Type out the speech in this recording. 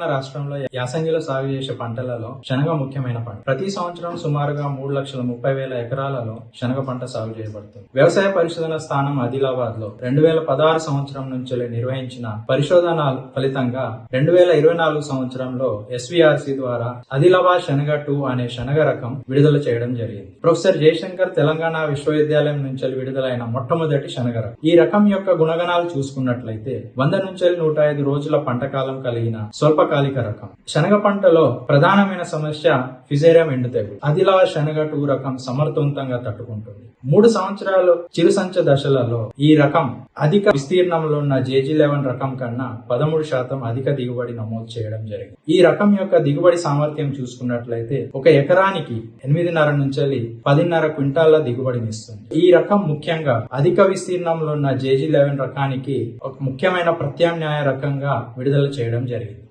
తెలంగాణ రాష్ట్రంలో యాసంగిలో సాగు చేసే పంటలలో శనగ ముఖ్యమైన పంట. ప్రతి సంవత్సరం సుమారుగా మూడు లక్షల ముప్పై వేల ఎకరాలలో శనగ పంట సాగు చేయబడుతుంది. వ్యవసాయ పరిశోధన స్థానం ఆదిలాబాద్లో రెండు వేల పదహారు సంవత్సరం నుంచి నిర్వహించిన పరిశోధన ఫలితంగా రెండు వేల ఇరవై నాలుగు సంవత్సరంలో ఎస్విఆర్సి ద్వారా ఆదిలాబాద్ శనగ టూ అనే శనగ రకం విడుదల చేయడం జరిగింది. ప్రొఫెసర్ జయశంకర్ తెలంగాణ విశ్వవిద్యాలయం నుంచి విడుదలైన మొట్టమొదటి శనగ రకం. ఈ రకం యొక్క గుణగణాలు చూసుకున్నట్లయితే వంద నుంచి నూట ఐదు రోజుల పంట కాలం కలిగిన స్వల్పకాలిక రకం. శనగ పంటలో ప్రధానమైన సమస్య ఫిజేరియం ఎండు అదిలా శనగ టూ రకం సమర్థవంతంగా తట్టుకుంటుంది. మూడు సంవత్సరాలు చిరుసంచ దశలలో ఈ రకం అధిక విస్తీర్ణంలో ఉన్న జేజీ లెవెన్ రకం కన్నా పదమూడు శాతం అధిక దిగుబడి నమోదు చేయడం జరిగింది. ఈ రకం యొక్క దిగుబడి సామర్థ్యం చూసుకున్నట్లయితే ఒక ఎకరానికి ఎనిమిదిన్నర నుంచి పదిన్నర క్వింటాల దిగుబడినిస్తుంది ఈ రకం ముఖ్యంగా అధిక విస్తీర్ణంలో ఉన్న జేజీ లెవెన్ రకానికి ఒక ముఖ్యమైన ప్రత్యామ్నాయ రకంగా విడుదల చేయడం జరిగింది.